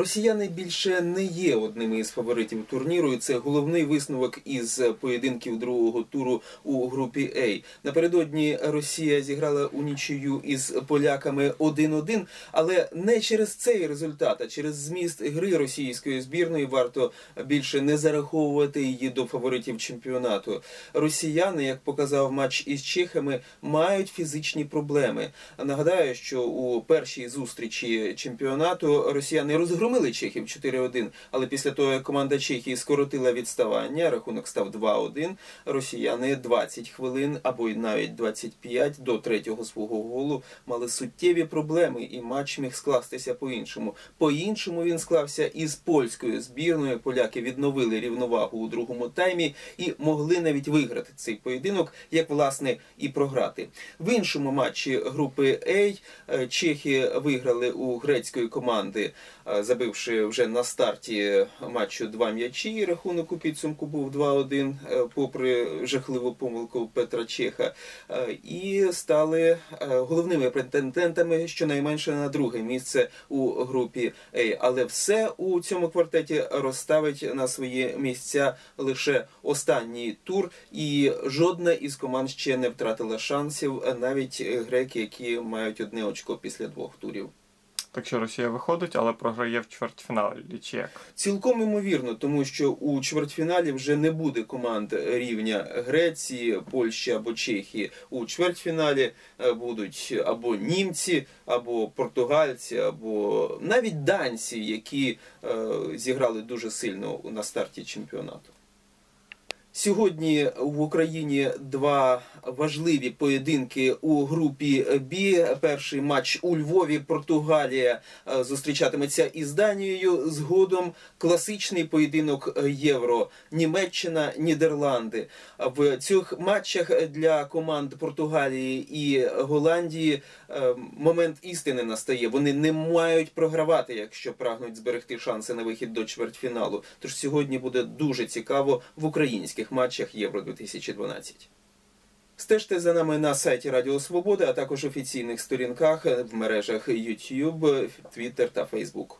Росіяни більше не є одними із фаворитів турніру. і Це головний висновок із поєдинків другого туру у групі А. Напередодні Росія зіграла у нічию із поляками 1-1, але не через цей результат, а через зміст гри російської збірної варто більше не зараховувати її до фаворитів чемпіонату. Росіяни, як показав матч із чехами, мають фізичні проблеми. Нагадаю, що у першій зустрічі чемпіонату росіяни розгромили чехів 4-1, але після того, як команда Чехії скоротила відставання, рахунок став 2-1, Росіяни 20 хвилин або й навіть 25 до третього свого голу мали суттєві проблеми, і матч міг скластися по-іншому. По-іншому він склався із польською збірною. Поляки відновили рівновагу у другому таймі і могли навіть виграти цей поєдинок, як власне і програти. В іншому матчі групи А е, чехи виграли у грецької команди, е, забивши вже на старті матчу два м'ячі. Рахунок у підсумку був 2-1, е, попри жахливу помилку Петра Чеха, і стали головними претендентами щонайменше на друге місце у групі А. Але все у цьому квартеті розставить на свої місця лише останній тур, і жодна із команд ще не втратила шансів, навіть греки, які мають одне очко після двох турів. Так що Росія виходить, але програє в чвертьфіналі. Чи як? Цілком імовірно, тому що у чвертьфіналі вже не буде команд рівня Греції, Польщі або Чехії. У чвертьфіналі е, будуть або німці, або португальці, або навіть данці, які е, зіграли дуже сильно на старті чемпіонату. Сьогодні в Україні два важливі поєдинки у групі Бі. Перший матч у Львові. Португалія е, зустрічатиметься із Данією. Згодом класичний поєдинок Євро, Німеччина, Нідерланди. В цих матчах для команд Португалії і Голландії е, момент істини настає. Вони не мають програвати, якщо прагнуть зберегти шанси на вихід до чвертьфіналу. Тож сьогодні буде дуже цікаво в українських матчах Євро 2012 Стежте за нами на сайті Радіо Свобода, а також офіційних сторінках в мережах YouTube, Twitter та Facebook.